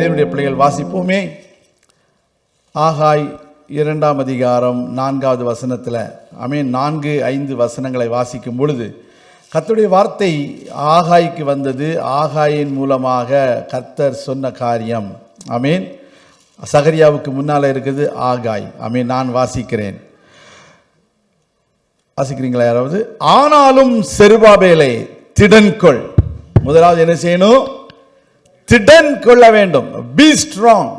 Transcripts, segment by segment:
தேவனுடைய பிள்ளைகள் வாசிப்போமே. ஆகாய் இரண்டாம் அதிகாரம் நான்காவது வசனத்தில் அமீன் நான்கு ஐந்து வசனங்களை வாசிக்கும் பொழுது கர்த்தருடைய வார்த்தை ஆகாய்க்கு வந்தது ஆகாயின் மூலமாக கர்த்தர் சொன்ன காரியம். அமீன் சகரியாவுக்கு முன்னால் இருக்குது ஆகாய். அமீன் நான் வாசிக்கிறேன். வாசிக்கிறீங்களா யாராவது? ஆனாலும் செருபாபேலை திடன்கொள். முதலாவது என்ன செய்யணும்? திடன் கொள்ள வேண்டும். பி ஸ்ட்ராங்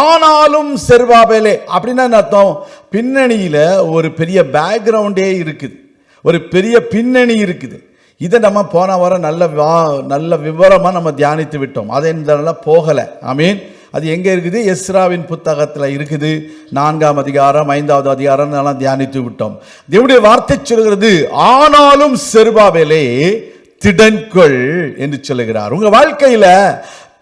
ஆனாலும் செருபாபேலே அப்படின்னா என்ன அர்த்தம்? பின்னணியில் ஒரு பெரிய பேக்ரவுண்டே இருக்குது. ஒரு பெரிய பின்னணி இருக்குது. இதை நம்ம போன வாரம் நல்ல வா நல்ல விவரமாக நம்ம தியானித்து விட்டோம். அதை இந்த போகலை. ஐ மீன் அது எங்கே இருக்குது? எஸ்ராவின் புத்தகத்தில் இருக்குது. நான்காம் அதிகாரம் ஐந்தாவது அதிகாரம் நல்லா தியானித்து விட்டோம். எப்படி வார்த்தை சொல்கிறது ஆனாலும் செருபாவேலே திடன்கொள் என்று சொல்லுகிறார். உங்கள் வாழ்க்கையில்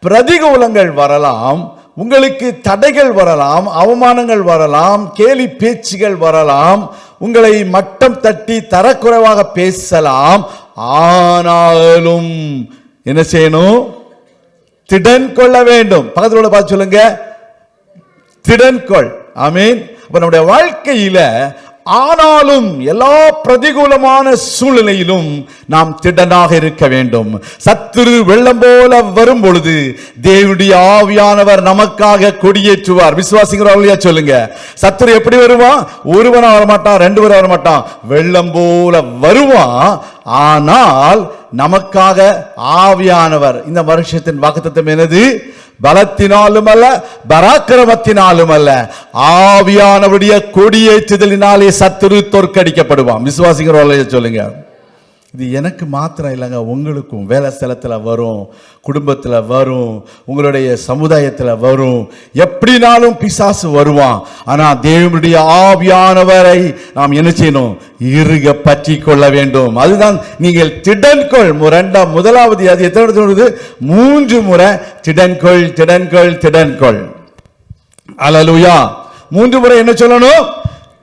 பிரதிகூலங்கள் வரலாம் உங்களுக்கு தடைகள் வரலாம் அவமானங்கள் வரலாம் கேலி பேச்சுகள் வரலாம் உங்களை மட்டம் தட்டி தரக்குறைவாக பேசலாம். ஆனாலும் என்ன செய்யணும்? திடன் கொள்ள வேண்டும். பக்கத்தில் உள்ள பார்த்து சொல்லுங்க. திடன் கொள். ஐ மீன் நம்முடைய வாழ்க்கையில ஆனாலும் எல்லா பிரதிகூலமான சூழ்நிலையிலும் நாம் திடனாக இருக்க வேண்டும். சத்துரு வெள்ளம் போல வரும் பொழுது தேவனுடைய ஆவியானவர் நமக்காக கொடியேற்றுவார். விசுவாசிக்கிறவர்களையா சொல்லுங்க. சத்துரு எப்படி வருவான் ஒருவனா வரமாட்டான் ரெண்டு பேரும் வரமாட்டான். வெள்ளம் போல வருவான் ஆனால் நமக்காக ஆவியானவர். இந்த வருஷத்தின் வாக்குத்தத்தம் என்னது? பலத்தினாலும் அல்ல பராக்கிரமத்தினாலும் அல்ல ஆவியானவருடைய கொடியேற்றுதலினாலே சத்துரு தோற்கடிக்கப்படுவான். விசுவாசிங்கிற சொல்லுங்க. இது எனக்கு மாத்திரம் இல்லைங்க உங்களுக்கும். வேலை ஸ்தலத்தில் வரும் குடும்பத்தில் வரும் உங்களுடைய சமுதாயத்தில் வரும். எப்படினாலும் பிசாசு வருவான். ஆனால் தேவனுடைய ஆவியானவரை நாம் என்ன செய்யணும்? இருக பற்றி கொள்ள வேண்டும். அதுதான் நீங்கள் திடன்கொள் மு- முதலாவது அது எத்தனை சொல்றது மூன்று முறை திடன்கொள் திடன்கொள் திடன்கொள். அலலுயா. மூன்று முறை என்ன சொல்லணும்?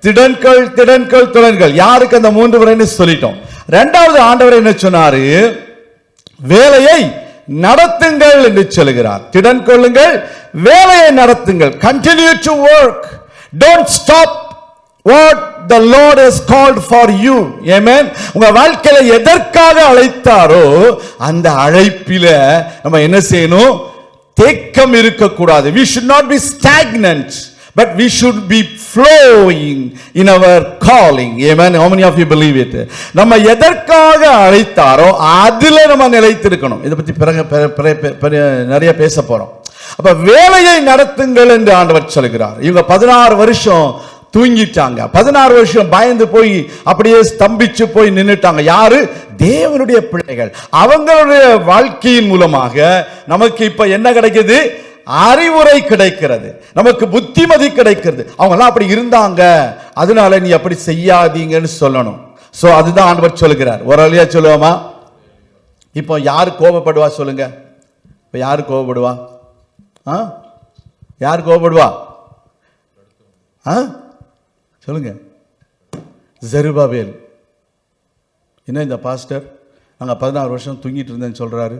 திடன்கள் திடன்கள் திடன்கள். யாருக்கு அந்த மூன்று முறைன்னு சொல்லிட்டோம். ரெண்டாவது ஆண்டவர் என்ன சொன்னாரு? வேலையை நடத்துங்கள் என்று சொல்லுகிறார் திடன் கொள்ளுங்கள் வேலையை நடத்துங்கள். Continue to work don't stop what the lord is called for you amen. உங்க வாழ்க்கையில எதற்காக அழைத்தாரோ அந்த அழைப்பில நம்ம என்ன செய்யணும்? தேக்கம் இருக்கக்கூடாது. We should not be stagnant but we should be flowing in our calling. Amen. How many of you believe it? நம்ம எதற்காக அழைத்தாரோ அதில் நம்ம நிலைத்திருக்கணும். இதை பற்றி பிறகு நிறைய பேச போகிறோம் அப்போ வேலையை நடத்துங்கள் என்று ஆண்டவர் சொல்கிறார். இவங்க பதினாறு வருஷம் தூங்கிட்டாங்க. பதினாறு வருஷம் பயந்து போய் அப்படியே ஸ்தம்பிச்சு போய் நின்றுட்டாங்க யாரு? தேவனுடைய பிள்ளைகள். அவங்களுடைய வாழ்க்கையின் மூலமாக நமக்கு இப்போ என்ன கிடைக்குது? அறிவுரை கிடைக்கிறது. நமக்கு புத்திமதி கிடைக்கிறது. அவங்கெல்லாம் அப்படி இருந்தாங்க. அதனால நீ அப்படி செய்யாதீங்கன்னு சொல்லணும். ஸோ அதுதான் ஆண்டவர் சொல்லுகிறார் ஒரு வழியா சொல்லுவோமா? இப்போ யார் கோபப்படுவா சொல்லுங்க. இப்போ யார் கோபப்படுவா? ஆ? யார் கோபப்படுவா? ஆ? சொல்லுங்க. ஜெருபாவேல் என்ன இந்த பாஸ்டர்? நாங்கள் பதினாறு வருஷம் தூங்கிட்டு இருந்தேன்னு சொல்கிறாரு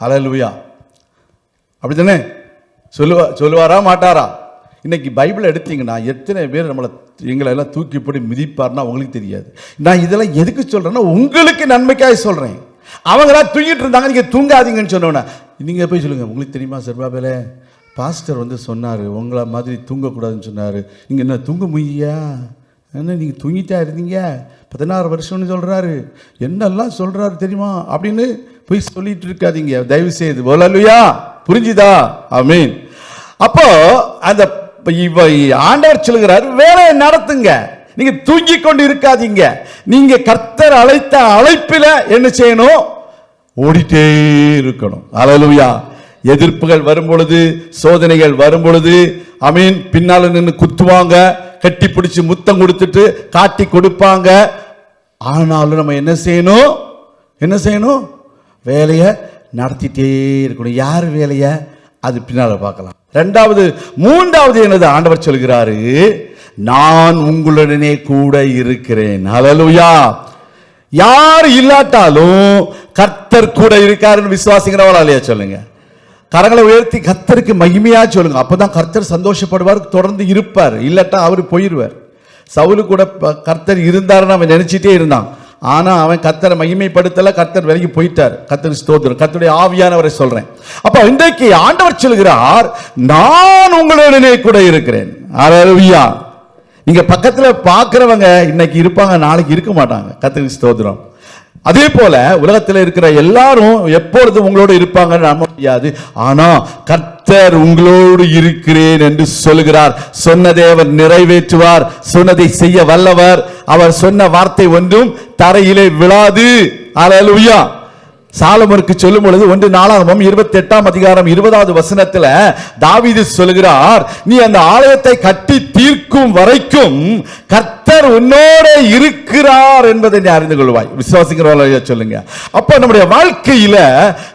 அலலுவியா அப்படி தானே சொல்லுவா சொல்லுவாரா மாட்டாரா? இன்னைக்கு பைபிள் எடுத்தீங்கன்னா எத்தனை பேர் நம்மளை எங்களை எல்லாம் தூக்கி போட்டு மிதிப்பார்னா உங்களுக்கு தெரியாது. நான் இதெல்லாம் எதுக்கு சொல்கிறேன்னா உங்களுக்கு நன்மைக்காக சொல்கிறேன் அவங்களாம் தூங்கிட்டு இருந்தாங்க நீங்கள் தூங்காதீங்கன்னு சொன்னோன்னே நீங்கள் போய் சொல்லுங்கள் உங்களுக்கு தெரியுமா செர்பாபேல பாஸ்டர் வந்து சொன்னார் உங்களை மாதிரி தூங்கக்கூடாதுன்னு சொன்னார். நீங்கள் என்ன தூங்க முடியா என்ன நீங்கள் தூங்கிட்டா இருந்தீங்க? பதினாறு வருஷம்னு சொல்கிறாரு என்னெல்லாம் சொல்கிறாரு தெரியுமா? அப்படின்னு போய் சொல்லிட்டு இருக்காதீங்க. தயவு செய்து போலலுயா புரிஞ்சுதா? ஆமீன். அப்போ அந்த இவ ஆண்டவர் சொல்கிறார் வேலையை நடத்துங்க. நீங்க தூங்கி கொண்டு இருக்காதீங்க. நீங்க கர்த்தர் அழைத்த அழைப்பில் என்ன செய்யணும்? ஓடிட்டே இருக்கணும். அலலுயா எதிர்ப்புகள் வரும் பொழுது சோதனைகள் வரும் பொழுது அமீன் பின்னால நின்று குத்துவாங்க கட்டி பிடிச்சி முத்தம் கொடுத்துட்டு காட்டி கொடுப்பாங்க. ஆனாலும் நம்ம என்ன செய்யணும்? என்ன செய்யணும்? வேலையை நடத்திட்டே இருக்கணும். யார் வேலையை? அது பின்னால் பார்க்கலாம். ரெண்டாவது மூன்றாவது எனது ஆண்டவர் சொல்கிறாரு? நான் உங்களுடனே கூட இருக்கிறேன். அலலுயா யார் இல்லாட்டாலும் கர்த்தர் கூட இருக்காருன்னு விசுவாசிக்கிறவளா இல்லையா சொல்லுங்க? கரங்களை உயர்த்தி கர்த்தருக்கு மகிமையா சொல்லுங்க. அப்பதான் கர்த்தர் சந்தோஷப்படுவார் தொடர்ந்து இருப்பார். இல்லாட்டா அவர் போயிடுவார் சவுலு கூட கர்த்தர் இருந்தாருன்னு அவன் நினைச்சிட்டே இருந்தான். ஆனால் அவன் கர்த்தரை மகிமைப்படுத்தலை கத்தர் விலகி போயிட்டார். கத்தர் ஸ்தோத்திரம். கத்தருடைய ஆவியானவரை சொல்கிறேன் அப்போ இன்றைக்கு ஆண்டவர் சொல்கிறார் நான் உங்களுடனே கூட இருக்கிறேன். அரவியா இங்கே பக்கத்தில் பார்க்குறவங்க இன்னைக்கு இருப்பாங்க நாளைக்கு இருக்க மாட்டாங்க. கத்தரி ஸ்தோத்திரம். அதே போல உலகத்தில் இருக்கிற எல்லாரும் எப்பொழுதும் உங்களோடு இருப்பாங்கன்னு நம்ப முடியாது. ஆனா கர்த்தர் உங்களோடு இருக்கிறேன் என்று சொல்கிறார் சொன்னதை அவர் நிறைவேற்றுவார். சொன்னதை செய்ய வல்லவர். அவர் சொன்ன வார்த்தை ஒன்றும் தரையிலே விழாது. அல்லேலூயா சாலமருக்கு சொல்லும் பொழுது ஒன்று நாலாம் இருபத்தி எட்டாம் அதிகாரம் இருபதாவது வசனத்துல தாவீது சொல்கிறார் நீ அந்த ஆலயத்தை கட்டி தீர்க்கும் வரைக்கும் கர்த்தர் உன்னோட இருக்கிறார் என்பதை நீ அறிந்து கொள்வாய். விசுவாசிக்கிறவர்கள சொல்லுங்க. அப்ப நம்முடைய வாழ்க்கையில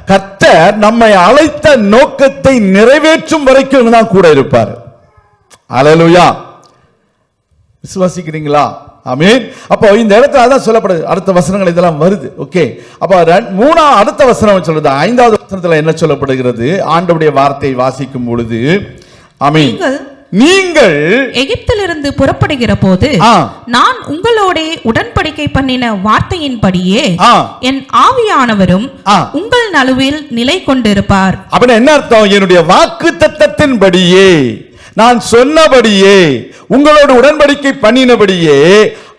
கர்த்தர் நம்மை அழைத்த நோக்கத்தை நிறைவேற்றும் வரைக்கும் தான் கூட இருப்பார். அலலுயா விசுவாசிக்கிறீங்களா? ஆமென். அப்போ இந்த இடத்துல அதான் சொல்லப்படுது. அடுத்த வசனங்கள் இதெல்லாம் வருது. ஓகே அப்போ ரெண்- மூணா அடுத்த வசனம் சொல்றது ஐந்தாவது வசனத்துல என்ன சொல்லப்படுகிறது? ஆண்டவுடைய வார்த்தை வாசிக்கும் பொழுது ஆமென். நீங்கள் எகிப்திலிருந்து புறப்படுகிற போது. நான் உங்களோடே உடன்படிக்கை பண்ணின வார்த்தையின்படியே. என் ஆவியானவரும். உங்கள் நடுவில் நிலை கொண்டிருப்பார். அப்படின்னா என்ன அர்த்தம்? என்னுடைய வாக்கு தத்தத்தின்படியே நான் சொன்னபடியே உங்களோட உடன்படிக்கை பண்ணினபடியே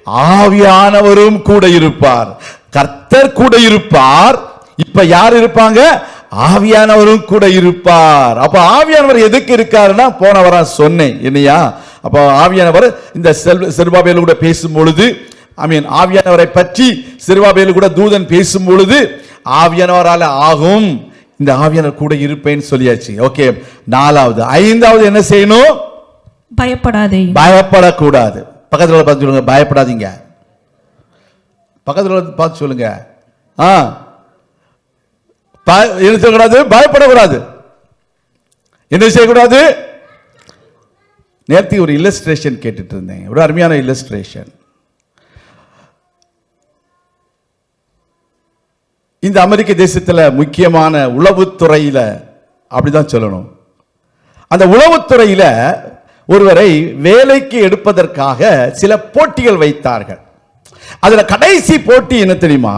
ஆவியானவரும் கூட இருப்பார். கர்த்தர் கூட இருப்பார். இப்ப யார் இருப்பாங்க? ஆவியானவரும் கூட இருப்பார். அப்ப ஆவியானவர் எதுக்கு இருக்காருன்னா போனவரா சொன்னேன் இல்லையா அப்ப ஆவியானவர் இந்த செல் செருபாபேலு கூட பேசும் பொழுது ஐ மீன் ஆவியானவரை பற்றி சிறுவாபேலு கூட தூதன் பேசும் பொழுது ஆவியானவரால் ஆகும். இந்த ஆவியானவர் கூட இருப்பேன்னு சொல்லியாச்சு. ஓகே நாலாவது. ஐந்தாவது என்ன செய்யணும்? பயப்படாதே. பயப்படக்கூடாது. பக்கத்துல பார்த்து சொல்லுங்க பயப்படாதீங்க. பக்கத்துல பார்த்து சொல்லுங்க. ஆ. செய்யக்கூடாது? பயப்படக்கூடாது. என்ன செய்யக்கூடாது? நேர்த்தி ஒரு இல்லஸ்ட்ரேஷன் கேட்டுட்டு இருந்தேன். ஒரு அருமையான இல்லஸ்ட்ரேஷன் இந்த அமெரிக்க தேசத்தில் முக்கியமான உளவுத்துறையில் அப்படிதான் சொல்லணும். அந்த உளவுத்துறையில் ஒருவரை வேலைக்கு எடுப்பதற்காக சில போட்டிகள் வைத்தார்கள். அதில் கடைசி போட்டி என்ன தெரியுமா?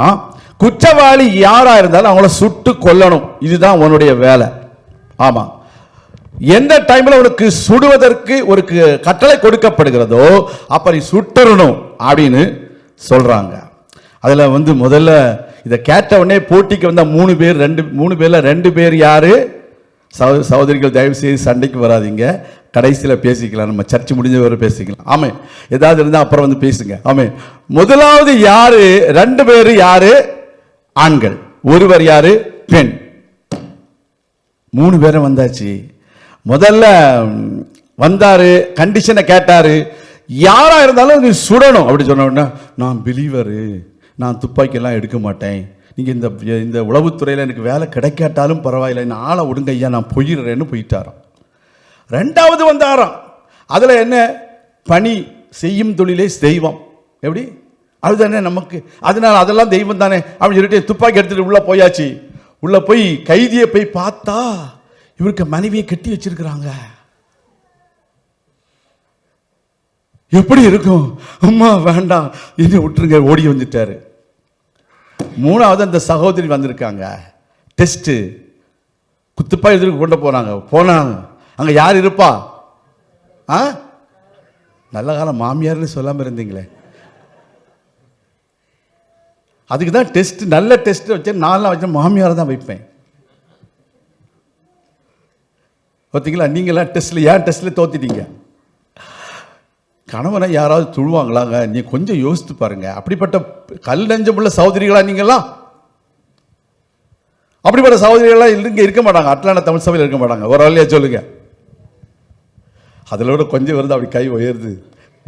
குற்றவாளி யாரா இருந்தாலும் அவங்கள சுட்டு கொல்லணும். இதுதான் உன்னுடைய வேலை. ஆமாம் எந்த டைம்ல உனக்கு சுடுவதற்கு ஒரு கட்டளை கொடுக்கப்படுகிறதோ அப்படி சுட்டரணும் அப்படின்னு சொல்றாங்க. அதில் வந்து முதல்ல இதை கேட்ட உடனே போட்டிக்கு வந்தால் மூணு பேர் ரெண்டு மூணு பேரில் ரெண்டு பேர் யார்? சகோ- சகோதரிகள் தயவு செய்து சண்டைக்கு வராதீங்க. கடைசியில் பேசிக்கலாம் நம்ம சர்ச்சை முடிஞ்ச வரை பேசிக்கலாம். ஆமே. ஏதாவது இருந்தால் அப்புறம் வந்து பேசுங்க. ஆமே. முதலாவது யார்? ரெண்டு பேர் யார்? ஆண்கள். ஒருவர் யார்? பெண். மூணு பேரும் வந்தாச்சு. முதல்ல வந்தார் கண்டிஷனை கேட்டார். யாராக இருந்தாலும் நீ சுடணும். அப்படி சொன்ன உடனே நான் பிலீவரு நான் துப்பாக்கியெல்லாம் எடுக்க மாட்டேன். நீங்கள் இந்த இந்த உளவுத்துறையில் எனக்கு வேலை கிடைக்காட்டாலும் பரவாயில்லை. நான் ஆளை விடுங்க ஐயா நான் போயிடுறேன்னு போயிட்டாராம். ரெண்டாவது வந்தாராம். அதில் என்ன? பணி செய்யும் தொழிலே தெய்வம். எப்படி? அதுதானே நமக்கு. அதனால் அதெல்லாம் தெய்வம் தானே அப்படின்னு சொல்லிட்டு துப்பாக்கி எடுத்துட்டு உள்ளே போயாச்சு. உள்ளே போய் கைதியை போய் பார்த்தா இவருக்கு மனைவியை கட்டி வச்சிருக்கிறாங்க. எப்படி இருக்கும்? அம்மா வேண்டாம். இனி விட்டுருங்க. ஓடி வந்துட்டாரு. மூணாவது அந்த சகோதரி வந்திருக்காங்க. டெஸ்ட்டு குத்துப்பா எதிர்க்கு கொண்டு போனாங்க. போனாங்க. அங்கே யார் இருப்பா? ஆ? நல்ல காலம் மாமியார்னு சொல்லாமல் இருந்தீங்களே. அதுக்கு தான் டெஸ்ட் நல்ல டெஸ்ட் வச்சேன் நாலாம் வச்சேன் மாமியார் தான் வைப்பேன். பார்த்தீங்களா நீங்களாம் டெஸ்ட்டில் ஏன் டெஸ்ட்டில் தோத்திட்டீங்க? கணவனை யாராவது துழுவாங்களாங்க? நீ கொஞ்சம் யோசித்து பாருங்க. அப்படிப்பட்ட கல் நெஞ்சமுள்ள சகோதரிகளா நீங்களா அப்படிப்பட்ட சகோதரிகளாக இங்கே இருக்க மாட்டாங்க. அட்லாண்ட தமிழ் சபையில் இருக்க மாட்டாங்க. ஒரு வழியா சொல்லுங்க. அதில் விட கொஞ்சம் வருது அப்படி கை உயருது.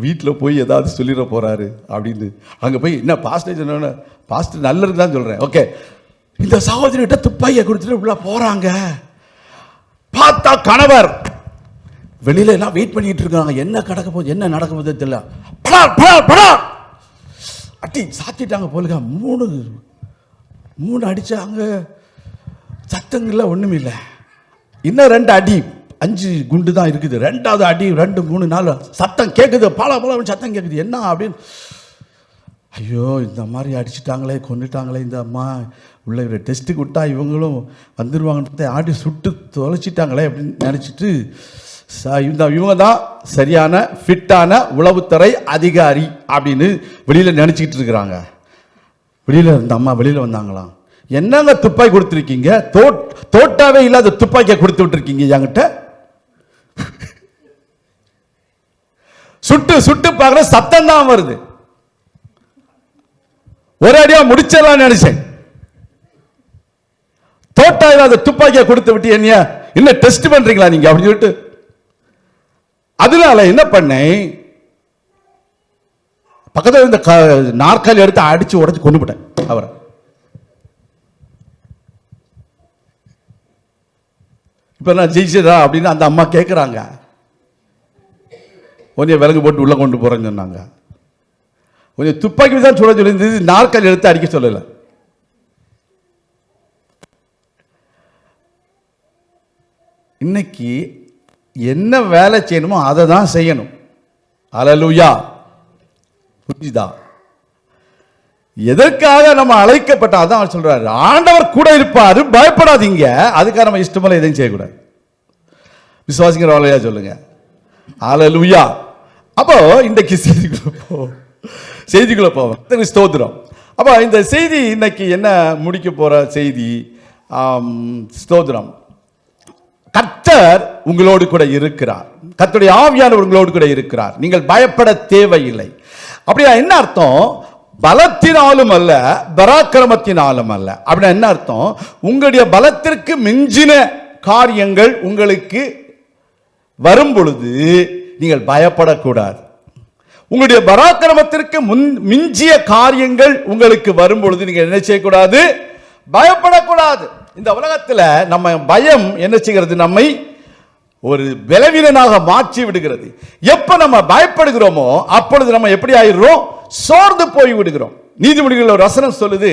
வீட்டில் போய் ஏதாவது சொல்லிட போகிறாரு அப்படின்னு. அங்கே போய் என்ன பாஸ்டர் சொன்ன பாஸ்டர் நல்லது தான் சொல்கிறேன் ஓகே இந்த சகோதரிகிட்ட துப்பாக்கியை கொடுத்துட்டு உள்ள போகிறாங்க பார்த்தா கணவர். வெளியில எல்லாம் வெயிட் பண்ணிட்டு இருக்காங்க. என்ன கடக்க போகுது என்ன நடக்க போகுது தெரியல. படார், படார், படார். அட்டி சாத்திட்டாங்க போலுங்க. மூணு மூணு அடிச்சாங்க. சத்தங்கள்ல ஒண்ணும் இல்லை. இன்னும் ரெண்டு அடி அஞ்சு குண்டு தான் இருக்குது. ரெண்டாவது அடி ரெண்டு மூணு நாலு சத்தம் கேட்குது பல பல சத்தம் கேட்குது என்ன அப்படின்னு. ஐயோ இந்த மாதிரி அடிச்சிட்டாங்களே கொண்டுட்டாங்களே இந்த அம்மா. உள்ள இவரை டெஸ்ட்டுக்கு விட்டா இவங்களும் வந்துடுவாங்கன்றதை ஆடி சுட்டு தொலைச்சிட்டாங்களே அப்படின்னு நினச்சிட்டு இந்த இவங்க தான் சரியான ஃபிட்டான உளவுத்துறை அதிகாரி அப்படின்னு வெளியில் நினச்சிக்கிட்டு இருக்கிறாங்க. வெளியில் இருந்த அம்மா வெளியில் வந்தாங்களாம் என்னங்க துப்பாக்கி கொடுத்துருக்கீங்க? தோட் தோட்டாவே இல்லாத துப்பாக்கியை கொடுத்து விட்டுருக்கீங்க என்கிட்ட? சுட்டு சுட்டு பார்க்குற சத்தம் தான் வருது. ஒரு அடியா முடிச்சிடலாம் நினைச்சேன். தோட்டா இல்லாத துப்பாக்கியை கொடுத்து விட்டு என்னைய என்ன டெஸ்ட் பண்றீங்களா நீங்க? அப்படின்னு சொல்லிட்டு அதனால என்ன பண்ணேன் பக்கத்தில் இருந்த க- நாற்காலி எடுத்து அடிச்சு உடச்சு கொண்டு போட்டேன் அவரை. இப்ப நான் ஜெயிச்சதா அப்படின்னு அந்த அம்மா கேட்குறாங்க கொஞ்சம் விலங்கு போட்டு உள்ள கொண்டு போறேன்னு சொன்னாங்க. கொஞ்சம் துப்பாக்கி தான் சொல்ல சொல்லியிருந்தது நாற்காலி எடுத்து அடிக்க சொல்லல. இன்னைக்கு என்ன வேலை செய்யணுமோ அதை தான் செய்யணும். அலலுயா புரிஞ்சுதா? எதற்காக நம்ம அழைக்கப்பட்ட அதான் அவர் சொல்றாரு. ஆண்டவர் கூட இருப்பாரு பயப்படாதீங்க. அதுக்காக நம்ம இஷ்டமெல்லாம் எதையும் செய்யக்கூடாது. விசுவாசிங்கிற வேலையா சொல்லுங்க. அலலுயா அப்போ இன்றைக்கு செய்திக்குள்ள போ செய்திக்குள்ள போவோம். ஸ்தோத்திரம். அப்போ இந்த செய்தி இன்னைக்கு என்ன முடிக்க போற செய்தி? ஸ்தோத்திரம். கர்த்தர் உங்களோடு கூட இருக்கிறார். கர்த்தருடைய ஆவியானவர் உங்களோடு கூட இருக்கிறார். நீங்கள் பயப்பட தேவையில்லை. அப்படியா என்ன அர்த்தம்? பலத்தினாலும் அல்ல பராக்கிரமத்தினாலும் அல்ல. அப்படின்னா என்ன அர்த்தம்? உங்களுடைய பலத்திற்கு மிஞ்சின காரியங்கள் உங்களுக்கு வரும் பொழுது நீங்கள் பயப்படக்கூடாது. உங்களுடைய பராக்கிரமத்திற்கு முன் மிஞ்சிய காரியங்கள் உங்களுக்கு வரும் பொழுது நீங்கள் என்ன செய்யக்கூடாது? பயப்படக்கூடாது. இந்த உலகத்தில் நம்ம பயம் என்ன செய்கிறது? நம்மை ஒரு பலவீனனாக மாற்றி விடுகிறது. எப்போ நம்ம பயப்படுகிறோமோ அப்பொழுது நம்ம எப்படி ஆயிடுறோம்? சோர்ந்து போய் விடுகிறோம். நீதிமொழிகள் ஒரு ரசனம் சொல்லுது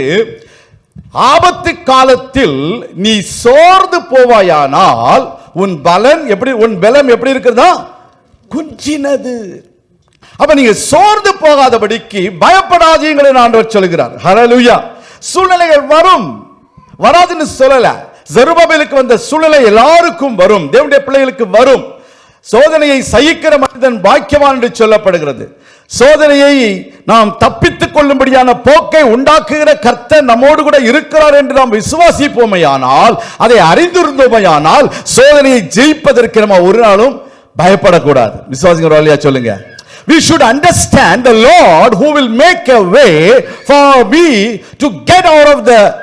ஆபத்து காலத்தில் நீ சோர்ந்து போவாயானால் உன் பலன் எப்படி உன் பலம் எப்படி இருக்கிறதா குஞ்சினது. அப்ப நீங்க சோர்ந்து போகாதபடிக்கு பயப்படாதீங்களை நான் ஆண்டவர் சொல்கிறார் ஹரலுயா சூழ்நிலைகள் வரும். வராதுன்னு சொல்லல. ஜெருபாபேலுக்கு வந்த சூழ்நிலை எல்லாருக்கும் வரும். தேவனுடைய பிள்ளைகளுக்கு வரும். சோதனையை சகிக்கிற மனிதன் பாக்கியவான் என்று சொல்லப்படுகிறது. சோதனையை நாம் தப்பித்துக் கொள்ளும்படியான போக்கை உண்டாக்குகிற கர்த்தர் நம்மோடு கூட இருக்கிறார் என்று நாம் விசுவாசிப்போமையானால் அதை அறிந்திருந்தோமையானால் சோதனையை ஜெயிப்பதற்கு நம்ம ஒரு நாளும் பயப்படக்கூடாது. விசுவாசிங்கிற இல்லையா? சொல்லுங்க. We should understand the lord who will make a way for me to get out of the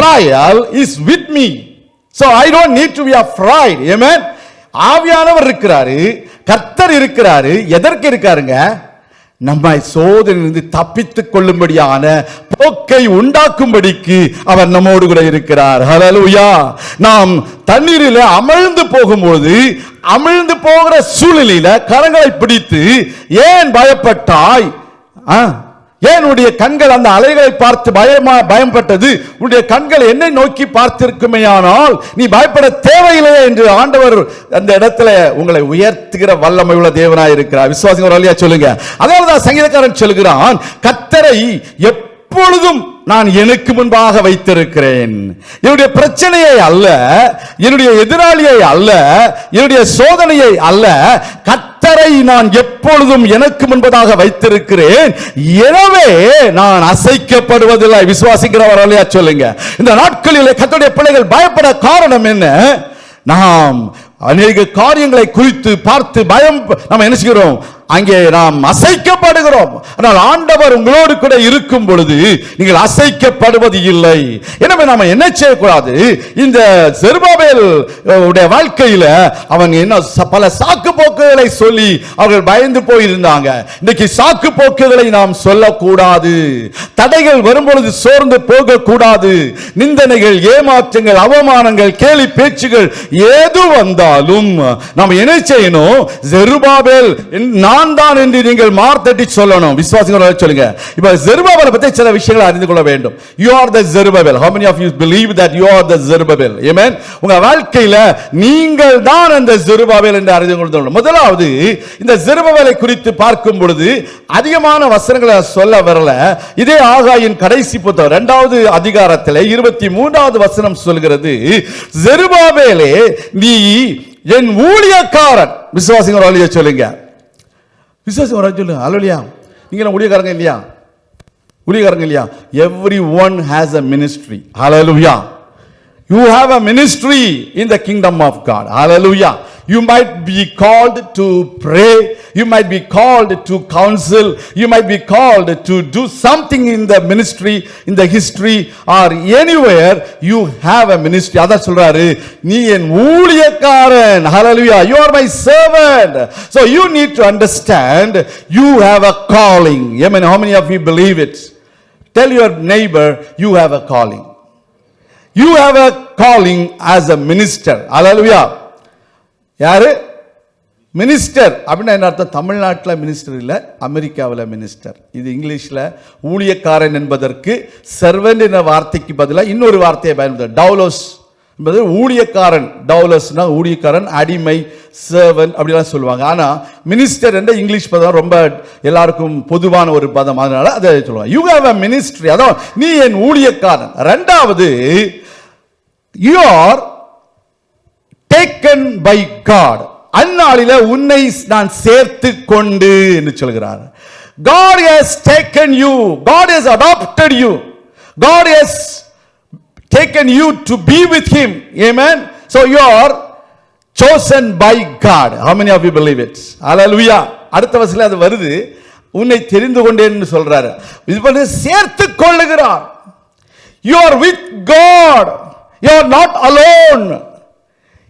trial is with me. So i don't need to be A amen? ஆவியானவர் இருக்கிறாரு கர்த்தர் இருக்கிறாரு. எதற்கு இருக்காருங்க? நம்மை சோதனையிலிருந்து தப்பித்துக் கொள்ளும்படியான போக்கை உண்டாக்கும்படிக்கு அவர் நம்மோடு கூட இருக்கிறார். ஹலலுயா நாம் தண்ணீரில் அமிழ்ந்து போகும்போது அமிழ்ந்து போகிற சூழ்நிலையில கரங்களை பிடித்து ஏன் பயப்பட்டாய்? ஆ, ஏன் கண்கள் அந்த அலைகளை பார்த்து பயமா பயம்பட்டது? உன்னுடைய கண்கள் என்னை நோக்கி பார்த்திருக்குமேயானால் நீ பயப்பட தேவையில்லையே என்று ஆண்டவர் அந்த இடத்துல உங்களை உயர்த்துகிற வல்லமை உள்ள தேவனாய் இருக்கிறார் விசுவாசிங்க ஒரு வழியா சொல்லுங்க. அதாவது தான் சங்கீதக்காரன் சொல்கிறான் கத்தரை எப்ப எப்பொழுதும் நான் எனக்கு முன்பாக வைத்திருக்கிறேன். என்னுடைய பிரச்சனையை அல்ல என்னுடைய எதிராளியை அல்ல என்னுடைய சோதனையை அல்ல கத்தரை நான் எப்பொழுதும் எனக்கு முன்பதாக வைத்திருக்கிறேன். எனவே நான் அசைக்கப்படுவதில்லை. விசுவாசிக்கிறவர் இல்லையா சொல்லுங்க. இந்த நாட்களில் கத்தருடைய பிள்ளைகள் பயப்பட காரணம் என்ன? நாம் அநேக காரியங்களை குறித்து பார்த்து பயம் நம்ம என்ன செய்கிறோம்? அங்கே நாம் அசைக்கப்படுகிறோம். ஆனால் ஆண்டவர் உங்களோடு கூட இருக்கும் பொழுது நீங்கள் அசைக்கப்படுவது இல்லை. எனவே நாம என்ன செய்யக்கூடாது? இந்த செருபாபேல் உடைய வாழ்க்கையில அவன் என்ன பல சாக்கு போக்குகளை சொல்லி அவர்கள் பயந்து போயிருந்தாங்க. இன்னைக்கு சாக்கு போக்குகளை நாம் சொல்லக்கூடாது. தடைகள் வரும்பொழுது சோர்ந்து போகக்கூடாது. நிந்தனைகள் ஏமாற்றங்கள் அவமானங்கள் கேலி பேச்சுகள் ஏது வந்தாலும் நாம் என்ன செய்யணும்? ஜெருபாபேல் நான் நான் தான் என்று நீங்கள் மார்த்தட்டி சொல்லணும். விசுவாசிகளோட சொல்லுங்க. இப்ப ஜெருபாபேலை பத்தி சில விஷயங்களை அறிந்து கொள்ள வேண்டும். You are the Zerubbabel how many of you believe that you are the Zerubbabel amen உங்க வாழ்க்கையில நீங்கள் தான் அந்த ஜெருபாபேல் என்று அறிந்து கொள்ள முதலாவது இந்த ஜெருபாபேலை குறித்து பார்க்கும் பொழுது அதிகமான வசனங்களை சொல்ல வரல. இதே ஆகாயின் கடைசி புத்தகம் இரண்டாவது அதிகாரத்தில் இருபத்தி மூன்றாவது வசனம் சொல்கிறது ஜெருபாபேலே நீ என் ஊழியக்காரன். விசுவாசிங்க சொல்லுங்க. விசுவாசிங்க வர சொல்லுங்க அலுவலியா நீங்க ஊழியக்காரங்க இல்லையா? ஊழியக்காரங்க இல்லையா? Every one has a ministry hallelujah you have a ministry in the kingdom of God hallelujah you might be called to pray you might be called to counsel you might be called to do something in the ministry in the history or anywhere you have a ministry அதான் சொல்றாரு நீ என் ஊழியக்காரன் hallelujah you are my servant so you need to understand you have a calling amen how many of you believe it tell your neighbor you have a calling you have a calling as a minister hallelujah யார்? Minister. அப்படின்னா என்ன அர்த்தம்? தமிழ்நாட்டில் minister இல்லை அமெரிக்காவில் minister. இது இங்கிலீஷில் ஊழியக்காரன் என்பதற்கு சர்வெண்ட் என்ற வார்த்தைக்கு பதிலாக இன்னொரு வார்த்தையை பயன்படுத்த டவுலோஸ் என்பது ஊழியக்காரன். டவுலஸ்னா ஊழியக்காரன் அடிமை சர்வன் அப்படிலாம் சொல்லுவாங்க. ஆனால் மினிஸ்டர் என்ற இங்கிலீஷ் பதம் ரொம்ப எல்லாருக்கும் பொதுவான ஒரு பதம். அதனால அதை சொல்லுவாங்க. யூ ஹாவ் அ மினிஸ்ட்ரி அதான் நீ என் ஊழியக்காரன். ரெண்டாவது you are taken by God அந்நாளில உன்னை நான் சேர்த்து கொண்டு என்று சொல்கிறார் God has taken you God has adopted you God has taken you to be with him amen so you are chosen by God how many of you believe it அடுத்த வசதியில் அது வருது உன்னை தெரிந்து கொண்டேன் சொல்றாரு இது பண்ணி சேர்த்து கொள்ளுகிறார் you are with God you are not alone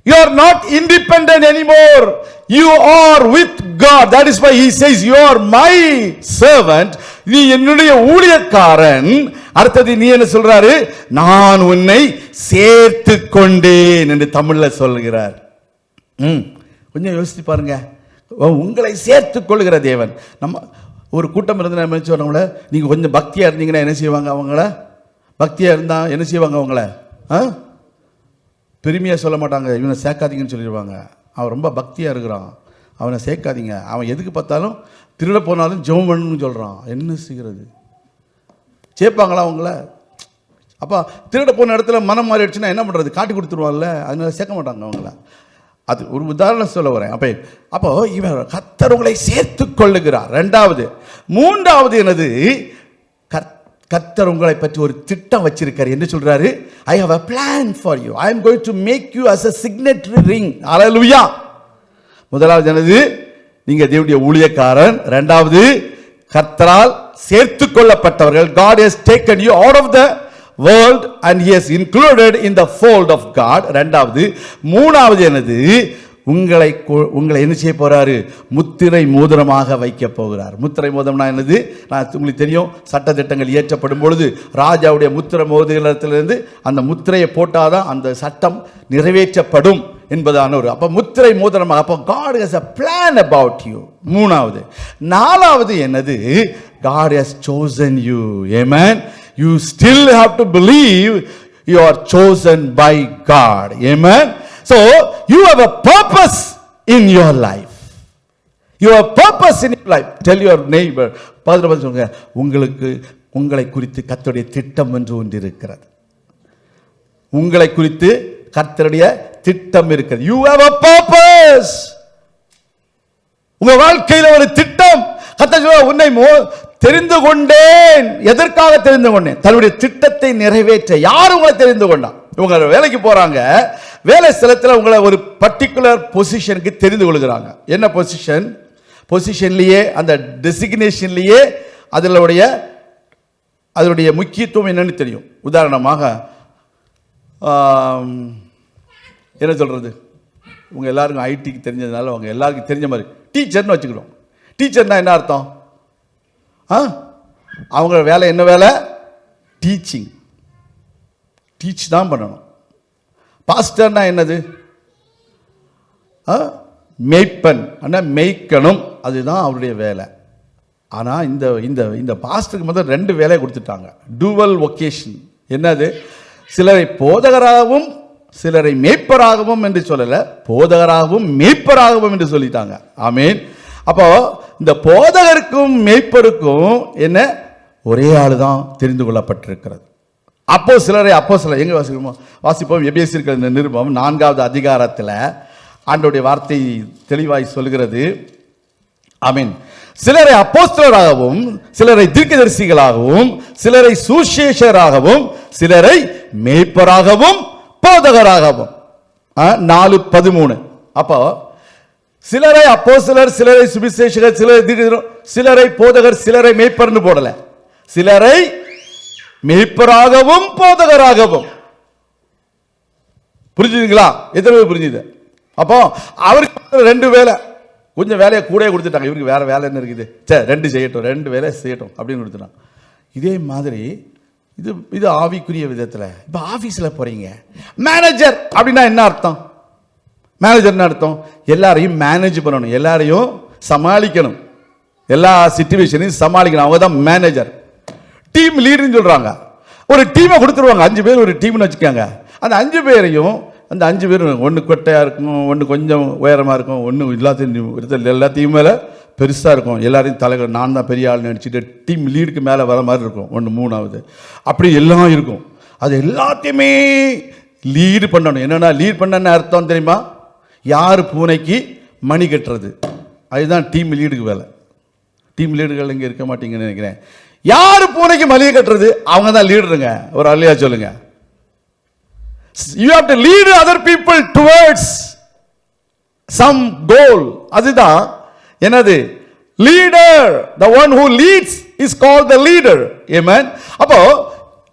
You are not independent anymore. You are with God. That is why he says, You are my servant. நீ என்னுடைய ஊழியக்காரன். அடுத்தது நீ என்ன சொல்றாரு? நான் உன்னை சேர்த்து கொண்டேன் என்று தமிழ்ல சொல்கிறார். ம். கொஞ்சம் யோசித்து பாருங்க. ஓ, உங்களை சேர்த்து கொள்கிற தேவன். நம்ம ஒரு கூட்டம் இருந்து நம்ம என்ன சொல்றவங்கள கொஞ்சம் பக்தியாக இருந்தீங்கன்னா என்ன செய்வாங்க அவங்கள? பக்தியாக இருந்தால் என்ன செய்வாங்க அவங்கள? ஆ? பெருமையாக சொல்ல மாட்டாங்க. இவனை சேர்க்காதீங்கன்னு சொல்லிடுவாங்க. அவன் ரொம்ப பக்தியாக இருக்கிறான். அவனை சேர்க்காதீங்க. அவன் எதுக்கு பார்த்தாலும் திருட போனாலும் ஜெபம் பண்ணணும்னு சொல்கிறான் என்ன செய்கிறது சேர்ப்பாங்களா அவங்கள? அப்போ திருட போன இடத்துல மனம் மாறிடுச்சுன்னா என்ன பண்ணுறது காட்டி கொடுத்துருவான்ல. அதனால சேர்க்க மாட்டாங்க அவங்கள. அது ஒரு உதாரணம் சொல்ல வரேன். அப்போ அப்போ இவன் கத்தர் உங்களை சேர்த்து கொள்ளுகிறார். ரெண்டாவது. மூன்றாவது எனது கத்தர் உங்களை பற்றி ஒரு திட்டம் வச்சிருக்காரு. என்ன சொல்றாரு I have a plan for you I am going to make you as a signatory ring hallelujah முதலாவது எனது நீங்க தேவனுடைய ஊழியக்காரன். ரெண்டாவது கர்த்தரால் சேர்த்து கொள்ளப்பட்டவர்கள். God has taken you out of the world and he has included in the fold of God ரெண்டாவது மூணாவது எனது உங்களை உங்களை என்ன செய்ய போகிறாரு முத்திரை மோதிரமாக வைக்க போகிறார். முத்திரை மோதிரம்னா என்னது? நான் உங்களுக்கு தெரியும் சட்ட திட்டங்கள் இயற்றப்படும் பொழுது ராஜாவுடைய முத்திரை மோதிரத்திலிருந்து அந்த முத்திரையை போட்டாதான் அந்த சட்டம் நிறைவேற்றப்படும் என்பதான ஒரு அப்போ முத்திரை மோதிரமாக அப்போ God has a plan about you மூணாவது. நாலாவது என்னது? God has chosen you amen. You still have to believe you are chosen by God amen. So you have a purpose in your life your purpose in life tell life. Tell your பதில் சொல்லுங்க உங்களுக்கு உங்களை குறித்து கத்தருடைய திட்டம் என்று ஒன்று இருக்கிறது. உங்களை குறித்து கர்த்தருடைய திட்டம் இருக்கிறது. யூ ஹேவ் அ பர்பஸ் உங்க வாழ்க்கையில ஒரு திட்டம். கத்த உன்னை தெரிந்து கொண்டேன். எதற்காக தெரிந்து கொண்டேன்? தன்னுடைய திட்டத்தை நிறைவேற்ற. யார் உங்களை தெரிந்து கொண்டான் இவங்க வேலைக்கு போகிறாங்க வேலை ஸ்தலத்தில் உங்களை ஒரு பர்டிகுலர் பொசிஷனுக்கு தெரிந்து கொள்கிறாங்க. என்ன பொசிஷன் பொசிஷன்லேயே அந்த டெசிக்னேஷன்லேயே அதனுடைய அதனுடைய முக்கியத்துவம் என்னன்னு தெரியும். உதாரணமாக என்ன சொல்கிறது இவங்க எல்லாருக்கும் ஐடிக்கு தெரிஞ்சதுனால அவங்க எல்லாருக்கும் தெரிஞ்ச மாதிரி. டீச்சர்னு வச்சுக்கிறோம். டீச்சர்னா என்ன அர்த்தம்? ஆ? அவங்க வேலை என்ன வேலை? டீச்சிங் டீச் தான் பண்ணணும். பாஸ்டர்னா என்னது? ஆ ஆனால் மெய்க்கணும். அதுதான் அவருடைய வேலை. ஆனால் இந்த இந்த இந்த பாஸ்டருக்கு முதல் ரெண்டு வேலையை கொடுத்துட்டாங்க. டூவல் ஒகேஷன் என்னது? சிலரை போதகராகவும் சிலரை மேய்ப்பராகவும் என்று சொல்லலை போதகராகவும் மேய்ப்பராகவும் என்று சொல்லிட்டாங்க. ஆமீன். அப்போ இந்த போதகருக்கும் மேய்ப்பருக்கும் என்ன? ஒரே ஆள் தான் தெரிந்து கொள்ளப்பட்டிருக்கிறது. அப்போ சிலரை அப்போ சிலர் எங்க வாசிப்போம் வாசிப்போம். எபிஎஸ் இருக்கிற இந்த நிருபம் நான்காவது அதிகாரத்தில் ஆண்டோடைய வார்த்தை தெளிவாய் சொல்கிறது. மீன் சிலரை அப்போஸ்தலராகவும் சிலரை தீர்க்கதரிசிகளாகவும் சிலரை சுசேஷராகவும் சிலரை மேய்ப்பராகவும் போதகராகவும். நாலு பதிமூணு. அப்போ சிலரை அப்போஸ்தலர் சிலரை சுவிசேஷகர் சிலரை தீர்க்கதரிசி, சிலரை போதகர் சிலரை மேய்ப்பர்னு போடல. சிலரை மெய்ப்பராகவும் போதகராகவும். புரிஞ்சுதுங்களா? எத்தனை பேர் புரிஞ்சுது? அப்போ அவருக்கு ரெண்டு வேலை. கொஞ்சம் வேலையை கூட கொடுத்துட்டாங்க. இவருக்கு வேற வேலை என்ன இருக்குது? சரி ரெண்டு செய்யட்டும் ரெண்டு வேலை செய்யட்டும் அப்படின்னு கொடுத்துட்டாங்க இதே மாதிரி இது இது ஆவிக்குரிய விதத்தில். இப்போ ஆஃபீஸில் போகிறீங்க மேனேஜர் அப்படின்னா என்ன அர்த்தம்? மேனேஜர்னு அர்த்தம்? எல்லாரையும் மேனேஜ் பண்ணணும். எல்லாரையும் சமாளிக்கணும். எல்லா சுச்சுவேஷனையும் சமாளிக்கணும். அவங்க தான் மேனேஜர் டீம் லீடுன்னு சொல்கிறாங்க ஒரு டீமை கொடுத்துருவாங்க. அஞ்சு பேர் ஒரு டீம்னு வச்சுக்கோங்க. அந்த அஞ்சு பேரையும் அந்த அஞ்சு பேரும் ஒன்று கொட்டையாக இருக்கும் ஒன்று கொஞ்சம் உயரமாக இருக்கும் ஒன்று எல்லாத்தையும் எல்லாத்தையும் மேலே பெருசாக இருக்கும். எல்லாரையும் தலைவர் நான் தான் பெரிய ஆள் நினச்சிட்டு டீம் லீடுக்கு மேலே வர மாதிரி இருக்கும். ஒன்று மூணாவது. அப்படி எல்லாம் இருக்கும். அது எல்லாத்தையுமே லீடு பண்ணணும். என்னென்னா லீட் பண்ணன்னு அர்த்தம் தெரியுமா? யார் பூனைக்கு மணி கட்டுறது? அதுதான் டீம் லீடுக்கு வேலை. டீம் லீடுகள் இங்கே இருக்க மாட்டீங்கன்னு நினைக்கிறேன். யார் பூனைக்கு மளிகை கட்டுறது? அவங்க தான் லீடருங்க ஒரு அல்லையா சொல்லுங்க. You have to lead other people towards some goal அதுதான் என்னது? Leader the one who leads is call the leader amen அப்போ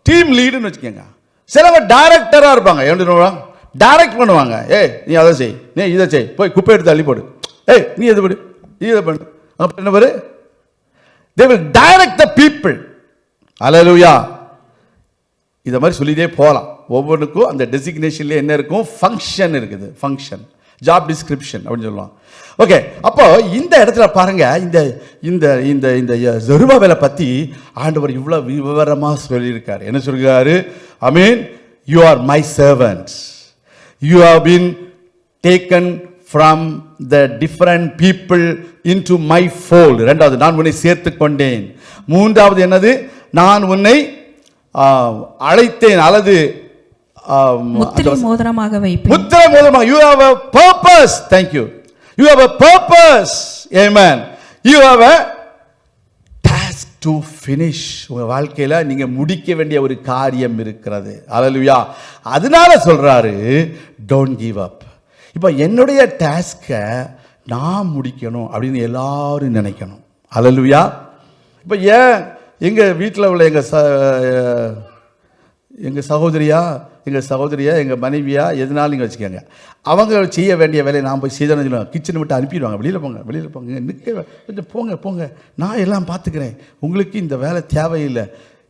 டீம் லீடுன்னு வச்சுக்கோங்க. சிலவங்க டைரக்டராக இருப்பாங்க. எப்படி டைரக்ட் பண்ணுவாங்க. ஏய் நீ அதை செய். நீ இதை செய். போய் குப்பை எடுத்து அள்ளி போடு. ஏய் நீ இதை படு. நீ இதை பண்ணு. அப்போ என்ன பாரு? They will direct the people hallelujah இதை மாதிரி சொல்லிட்டே போகலாம் ஒவ்வொன்றுக்கும் அந்த டெசிக்னேஷன்ல என்ன இருக்கும்? ஃபங்க்ஷன் இருக்குது. ஃபங்க்ஷன் ஜாப் டிஸ்கிரிப்ஷன் அப்படின்னு சொல்லுவாங்க. ஓகே அப்போ இந்த இடத்துல பாருங்க. இந்த இந்த இந்த இந்த ஜெருபாபேலை பற்றி ஆண்டவர் இவ்வளோ விவரமாக சொல்லியிருக்காரு. என்ன சொல்கிறாரு I mean you are my servants you have been taken from the different people into my fold ரெண்டாவது நான் உன்னை சேர்த்து கொண்டேன். மூன்றாவது என்னது? நான் உன்னை அழைத்தேன் அல்லது முத்திரை மோதிரமாக வைப்பேன். முத்திரை you have a purpose thank you you have a purpose amen you have a task to finish உங்க வாழ்க்கையில நீங்க முடிக்க வேண்டிய ஒரு காரியம் இருக்கிறது. அல்லேலூயா அதனால சொல்றாரு டோன்ட் கிவ் அப் இப்போ என்னுடைய டாஸ்கை நான் முடிக்கணும் அப்படின்னு எல்லாரும் நினைக்கணும். அலலுவியா இப்போ ஏன் எங்கள் வீட்டில் உள்ள எங்கள் ச எங்கள் சகோதரியா எங்கள் சகோதரியா எங்கள் மனைவியா எதுனாலும் நீங்கள் வச்சுக்கோங்க. அவங்க செய்ய வேண்டிய வேலையை நான் போய் செய்தேன்னு சொல்லுவாங்க கிச்சனை விட்டு அனுப்பிடுவாங்க. வெளியில் போங்க வெளியில் போங்க. நிற்க கொஞ்சம் போங்க போங்க. நான் எல்லாம் பார்த்துக்கிறேன். உங்களுக்கு இந்த வேலை தேவையில்லை.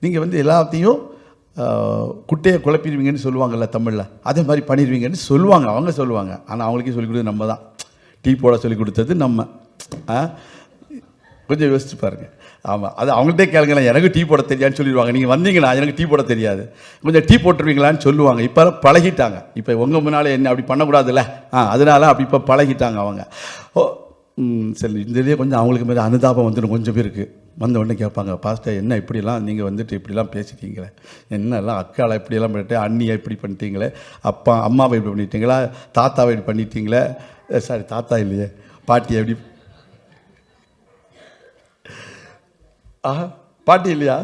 நீங்கள் வந்து எல்லாத்தையும் குட்டையை குழப்பிடுவீங்கன்னு சொல்லுவாங்கல்ல தமிழில். அதே மாதிரி பண்ணிடுவீங்கன்னு சொல்லுவாங்க. அவங்க சொல்லுவாங்க. ஆனால் அவங்களுக்கே சொல்லிக் கொடுத்தது நம்ம தான். டீ போட சொல்லிக் கொடுத்தது நம்ம. ஆ? கொஞ்சம் யோசிச்சு பாருங்கள் ஆமாம் அது அவங்கள்ட்டே கேளுங்களேன். எனக்கு டீ போட தெரியாதுன்னு சொல்லிடுவாங்க. நீங்கள் வந்தீங்கன்னா எனக்கு டீ போட தெரியாது. கொஞ்சம் டீ போட்டுருவீங்களான்னு சொல்லுவாங்க. இப்போ பழகிட்டாங்க. இப்போ உங்கள் முன்னால் என்ன அப்படி பண்ணக்கூடாதுல்ல? ஆ அதனால் அப்படி இப்போ பழகிட்டாங்க அவங்க. ஓ சரி. இந்த இதே கொஞ்சம் அவங்களுக்கு மேலே அனுதாபம் வந்துடும் கொஞ்சம் பேருக்கு. வந்த உடனே கேட்பாங்க பாஸ்டர் என்ன இப்படிலாம் நீங்கள் வந்துட்டு இப்படிலாம் பேசிட்டீங்களே? என்னெல்லாம் அக்காளை இப்படியெல்லாம் பண்ணிட்டு அண்ணியை இப்படி பண்ணிட்டீங்களே? அப்பா அம்மாவை இப்படி பண்ணிட்டீங்களா? தாத்தாவை இப்படி பண்ணிட்டீங்களே? சாரி தாத்தா இல்லையே பாட்டி எப்படி? ஆஹா பாட்டி இல்லையா?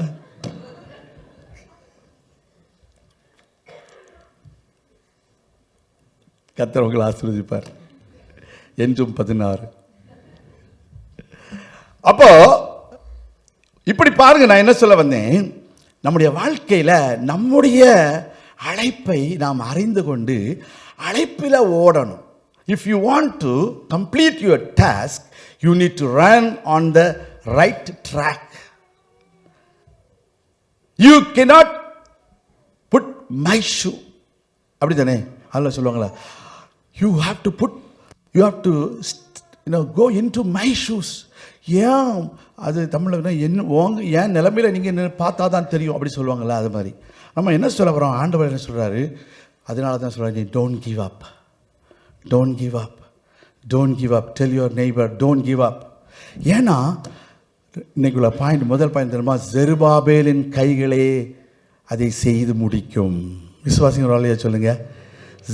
கத்தர் உங்களை ஆசீர்வதிப்பார். என்றும் பதினாறு. அப்போது இப்படி பாருங்க நான் என்ன சொல்ல வந்தேன்? நம்முடைய வாழ்க்கையில் நம்முடைய அழைப்பை நாம் அறிந்து கொண்டு அழைப்பில் ஓடணும். If you want to complete your task you need to run on the right track you cannot put my shoe அப்படி தானே அதில் சொல்லுவாங்களா you have to put you have to you know go into my shoes ஏன் அது தமிழில் என்ன உங்க என் நிலைமையில நீங்கள் பார்த்தா தான் தெரியும் அப்படி சொல்லுவாங்கள்ல அது மாதிரி. நம்ம என்ன சொல்ல வரோம்? ஆண்டவர் என்ன சொல்கிறாரு அதனால தான் சொல்கிறார் நீ don't give up don't give up don't give up tell your neighbour don't give up ஏன்னா இன்னைக்குள்ள பாயிண்ட் முதல் பாயிண்ட் தெரியுமா? ஜெருபாபேலின் கைகளே அதை செய்து முடிக்கும். விசுவாசிங்க சொல்லுங்கள் சொல்லுங்க.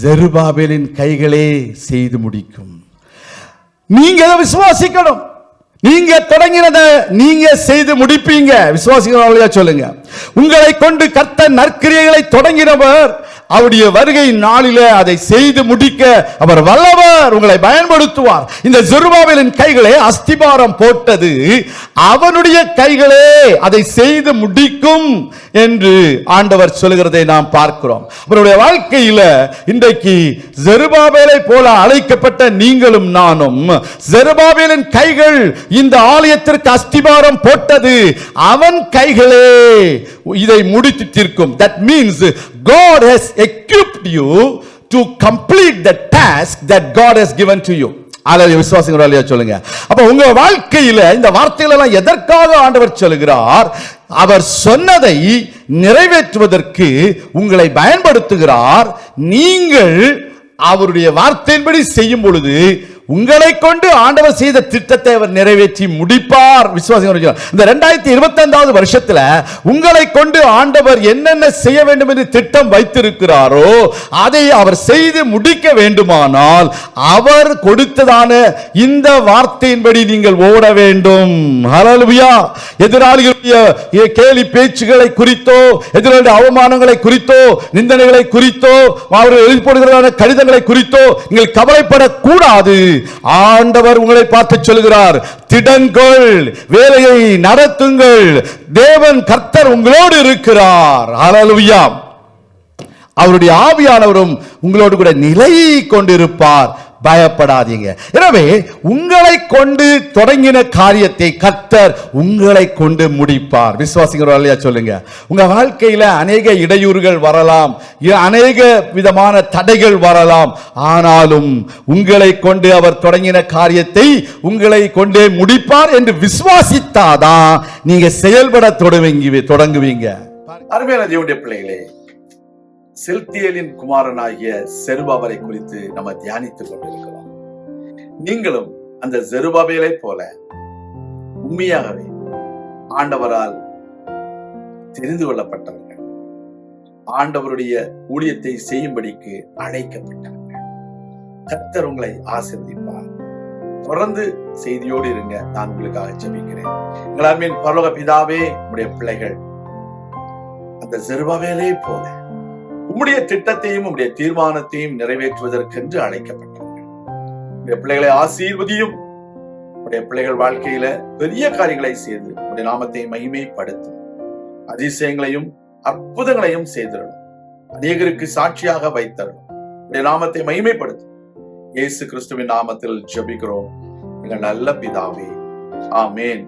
ஜெருபாபேலின் கைகளே செய்து முடிக்கும். நீங்கள் விசுவாசிக்கணும்? நீங்க தொடங்கினதை நீங்க செய்து முடிப்பீங்க. விசுவாசிக்கிறவர்களையா சொல்லுங்க. உங்களை கொண்டு கர்த்த நற்கிரியைகளை தொடங்கினவர் அவருடைய வருகை நாளில அதை செய்து முடிக்க அவர் வல்லவர் உங்களை பயன்படுத்துவார். இந்த ஜெருபாவிலின் கைகளே அஸ்திபாரம் போட்டது. அவனுடைய கைகளே அதை செய்து முடிக்கும் என்று ஆண்டவர் சொல்லுகிறதை நாம் பார்க்கிறோம். அவருடைய வாழ்க்கையில இன்றைக்கு ஜெருபாவேலை போல அழைக்கப்பட்ட நீங்களும் நானும் ஜெருபாவேலின் கைகள் இந்த ஆலயத்திற்கு அஸ்திபாரம் போட்டது. அவன் கைகளே இதை முடித்து தீர்க்கும். That means God has equipped you to complete the task that God has given to you. அல்லது விசுவாசங்கள் இல்லையா சொல்லுங்க. அப்ப உங்க வாழ்க்கையில இந்த வார்த்தைகள் எல்லாம் எதற்காக ஆண்டவர் சொல்லுகிறார்? அவர் சொன்னதை நிறைவேற்றுவதற்கு உங்களை பயன்படுத்துகிறார். நீங்கள் அவருடைய வார்த்தையின்படி செய்யும் பொழுது உங்களை கொண்டு ஆண்டவர் செய்த திட்டத்தை அவர் நிறைவேற்றி முடிப்பார். விசுவாசம் இந்த ரெண்டாயிரத்தி இருபத்தைந்தாவது வருஷத்தில் வருஷத்துல உங்களை கொண்டு ஆண்டவர் என்னென்ன செய்ய வேண்டும் என்று திட்டம் வைத்திருக்கிறாரோ அதை அவர் செய்து முடிக்க வேண்டுமானால் அவர் கொடுத்ததான இந்த வார்த்தையின்படி நீங்கள் ஓட வேண்டும். ஹalleluya எதிராளிகளுடைய கேலி பேச்சுகளை குறித்தோ எதிராளி அவமானங்களை குறித்தோ நிந்தனைகளை குறித்தோ அவர்கள் எழுதி கடிதங்களை குறித்தோ நீங்கள் கவலைப்படக்கூடாது. ஆண்டவர் உங்களை பார்த்து சொல்கிறார் திடங்கள் வேலையை நடத்துங்கள். தேவன் கர்த்தர் உங்களோடு இருக்கிறார். ஹalleluya அவருடைய ஆவியானவரும் உங்களோடு கூட நிலை கொண்டிருப்பார். பயப்படாதீங்க. எனவே உங்களை கொண்டு தொடங்கின காரியத்தை கத்தர் உங்களை கொண்டு முடிப்பார். விசுவாசிக்கிறோம் இல்லையா சொல்லுங்க. உங்க வாழ்க்கையில அநேக இடையூறுகள் வரலாம். அநேக விதமான தடைகள் வரலாம். ஆனாலும் உங்களை கொண்டு அவர் தொடங்கின காரியத்தை உங்களை கொண்டே முடிப்பார் என்று விசுவாசித்தாதான் நீங்க செயல்பட தொடங்குவீங்க தொடங்குவீங்க. அருமையான தேவனுடைய பிள்ளைகளே செல்தியலின் குமாரனாகிய செருபாபலை குறித்து நம்ம தியானித்துக் கொண்டிருக்கிறோம். நீங்களும் அந்த செருபாபேலை போல உண்மையாகவே ஆண்டவரால் தெரிந்து கொள்ளப்பட்டவர்கள். ஆண்டவருடைய ஊழியத்தை செய்யும்படிக்கு அழைக்கப்பட்டவர்கள். கர்த்தர் உங்களை ஆசிர்வதிப்பார். தொடர்ந்து செய்தியோடு இருங்க நான் உங்களுக்காக ஜெபிக்கிறேன். எங்கள் பரலோக பிதாவே உடைய பிள்ளைகள் அந்த செருபாவேலே போல உம்முடைய திட்டத்தையும் உம்முடைய தீர்மானத்தையும் நிறைவேற்றுவதற்கென்று அழைக்கப்பட்டவர்கள். உடைய பிள்ளைகளை ஆசீர்வதியும் உடைய பிள்ளைகள் வாழ்க்கையில பெரிய காரியங்களை செய்து உடைய நாமத்தை மகிமைப்படுத்தும். அதிசயங்களையும் அற்புதங்களையும் செய்திடணும். அநேகருக்கு சாட்சியாக வைத்தரணும். உடைய நாமத்தை மகிமைப்படுத்தும். இயேசு கிறிஸ்துவின் நாமத்தில் ஜபிக்கிறோம். எங்கள் நல்ல பிதாவே. ஆமேன்.